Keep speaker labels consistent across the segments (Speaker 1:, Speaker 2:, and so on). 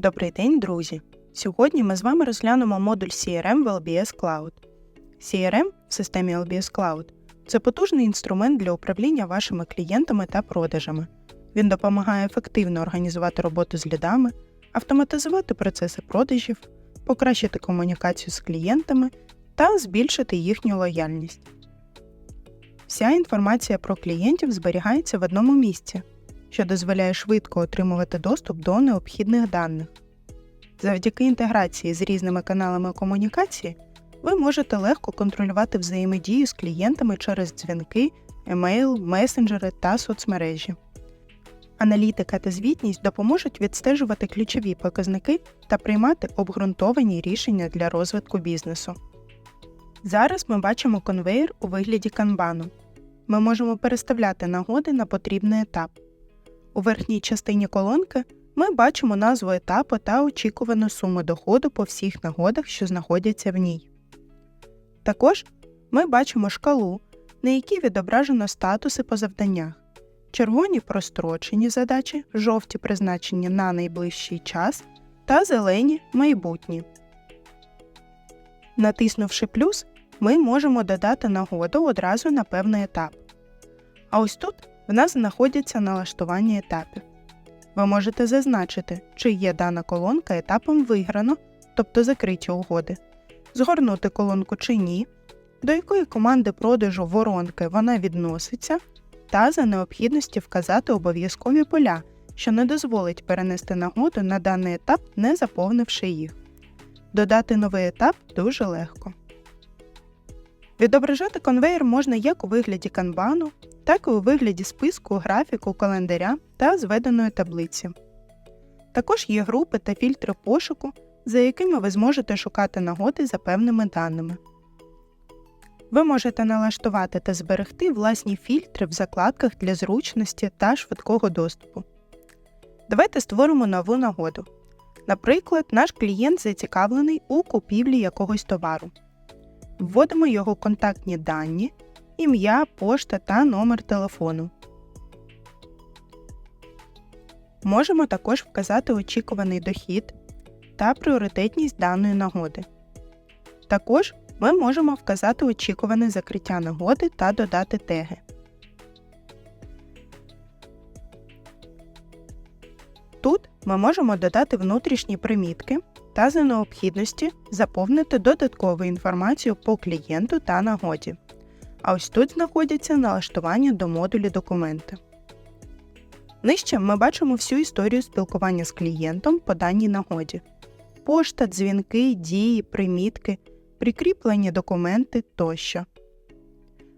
Speaker 1: Добрий день, друзі! Сьогодні ми з вами розглянемо модуль CRM в LBS Cloud. CRM в системі LBS Cloud це потужний інструмент для управління вашими клієнтами та продажами. Він допомагає ефективно організувати роботу з лідами, автоматизувати процеси продажів, покращити комунікацію з клієнтами та збільшити їхню лояльність. Вся інформація про клієнтів зберігається в одному місці, що дозволяє швидко отримувати доступ до необхідних даних. Завдяки інтеграції з різними каналами комунікації ви можете легко контролювати взаємодію з клієнтами через дзвінки, емейл, месенджери та соцмережі. Аналітика та звітність допоможуть відстежувати ключові показники та приймати обґрунтовані рішення для розвитку бізнесу. Зараз ми бачимо конвейер у вигляді канбану. Ми можемо переставляти нагоди на потрібний етап. У верхній частині колонки ми бачимо назву етапу та очікувану суму доходу по всіх нагодах, що знаходяться в ній. Також ми бачимо шкалу, на якій відображено статуси по завданнях. Червоні прострочені задачі, жовті призначені на найближчий час та зелені майбутні. Натиснувши плюс, ми можемо додати нагоду одразу на певний етап. А ось тут в нас знаходяться налаштування етапів. Ви можете зазначити, чи є дана колонка етапом виграно, тобто закриті угоди, згорнути колонку чи ні, до якої команди продажу воронки вона відноситься, та за необхідності вказати обов'язкові поля, що не дозволить перенести нагоду на даний етап, не заповнивши їх. Додати новий етап дуже легко. Відображати конвейер можна як у вигляді канбану, так і у вигляді списку, графіку, календаря та зведеної таблиці. Також є групи та фільтри пошуку, за якими ви зможете шукати нагоди за певними даними. Ви можете налаштувати та зберегти власні фільтри в закладках для зручності та швидкого доступу. Давайте створимо нову нагоду. Наприклад, наш клієнт зацікавлений у купівлі якогось товару. Вводимо його контактні дані, ім'я, пошта та номер телефону. Можемо також вказати очікуваний дохід та пріоритетність даної нагоди. Також ми можемо вказати очікуване закриття нагоди та додати теги. Тут ми можемо додати внутрішні примітки та за необхідності заповнити додаткову інформацію по клієнту та нагоді. А ось тут знаходяться налаштування до модулі документи. Нижче ми бачимо всю історію спілкування з клієнтом по даній нагоді: пошта, дзвінки, дії, примітки, прикріплені документи тощо.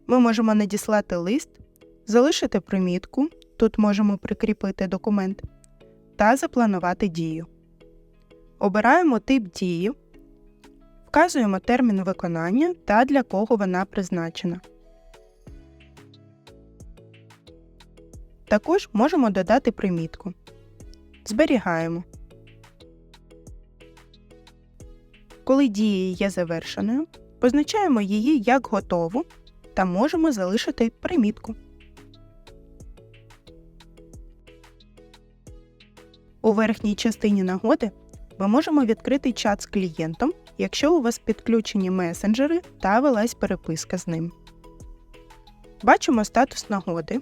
Speaker 1: Ми можемо надіслати лист, залишити примітку, тут можемо прикріпити документ, та запланувати дію. Обираємо тип дії, вказуємо термін виконання та для кого вона призначена. Також можемо додати примітку. Зберігаємо. Коли дія є завершеною, позначаємо її як готову та можемо залишити примітку. У верхній частині нагоди ми можемо відкрити чат з клієнтом, якщо у вас підключені месенджери та велась переписка з ним. Бачимо статус нагоди.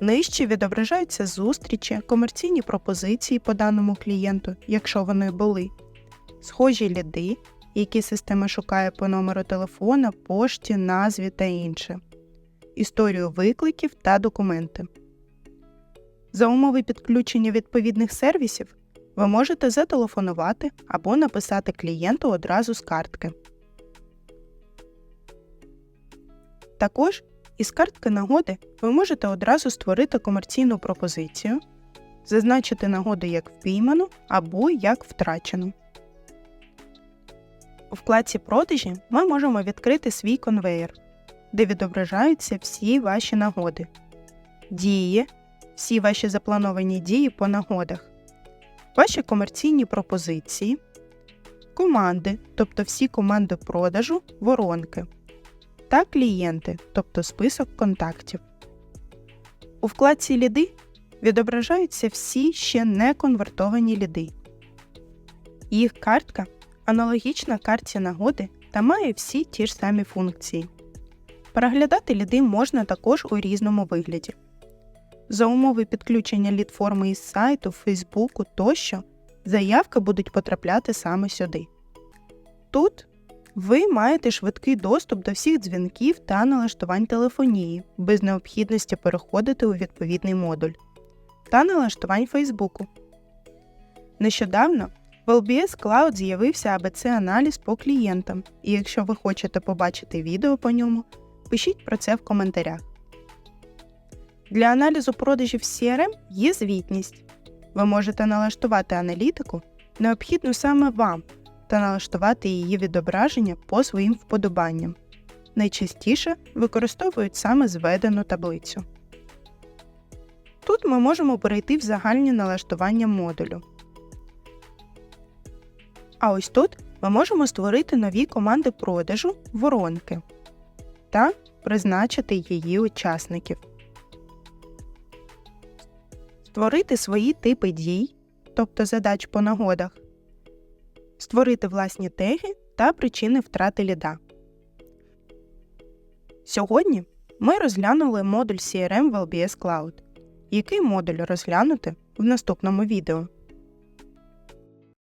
Speaker 1: Нижче відображаються зустрічі, комерційні пропозиції по даному клієнту, якщо вони були, схожі ліди, які система шукає по номеру телефона, пошті, назві та інше, історію викликів та документи. За умови підключення відповідних сервісів ви можете зателефонувати або написати клієнту одразу з картки. Також із картки нагоди ви можете одразу створити комерційну пропозицію, зазначити нагоду як впійману або як втрачену. У вкладці продажі ми можемо відкрити свій конвейер, де відображаються всі ваші нагоди, дії, всі ваші заплановані дії по нагодах, ваші комерційні пропозиції, команди, тобто всі команди продажу, воронки та клієнти, тобто список контактів. У вкладці Ліди відображаються всі ще не конвертовані ліди, Їх картка аналогічна картці нагоди та має всі ті ж самі функції. Переглядати ліди можна також у різному вигляді. За умови підключення лід-форми із сайту, Фейсбуку тощо заявки будуть потрапляти саме сюди. Тут ви маєте швидкий доступ до всіх дзвінків та налаштувань телефонії без необхідності переходити у відповідний модуль та налаштувань Фейсбуку. Нещодавно в LBS Cloud з'явився ABC-аналіз по клієнтам, і якщо ви хочете побачити відео по ньому, пишіть про це в коментарях. Для аналізу продажів CRM є звітність. Ви можете налаштувати аналітику, необхідну саме вам, та налаштувати її відображення по своїм вподобанням. Найчастіше використовують саме зведену таблицю. Тут ми можемо перейти в загальні налаштування модулю. А ось тут ми можемо створити нові команди продажу воронки та призначити її учасників. Створити свої типи дій, тобто задач по нагодах, створити власні теги та причини втрати ліда. Сьогодні ми розглянули модуль CRM в LBS Cloud. Який модуль розглянути в наступному відео?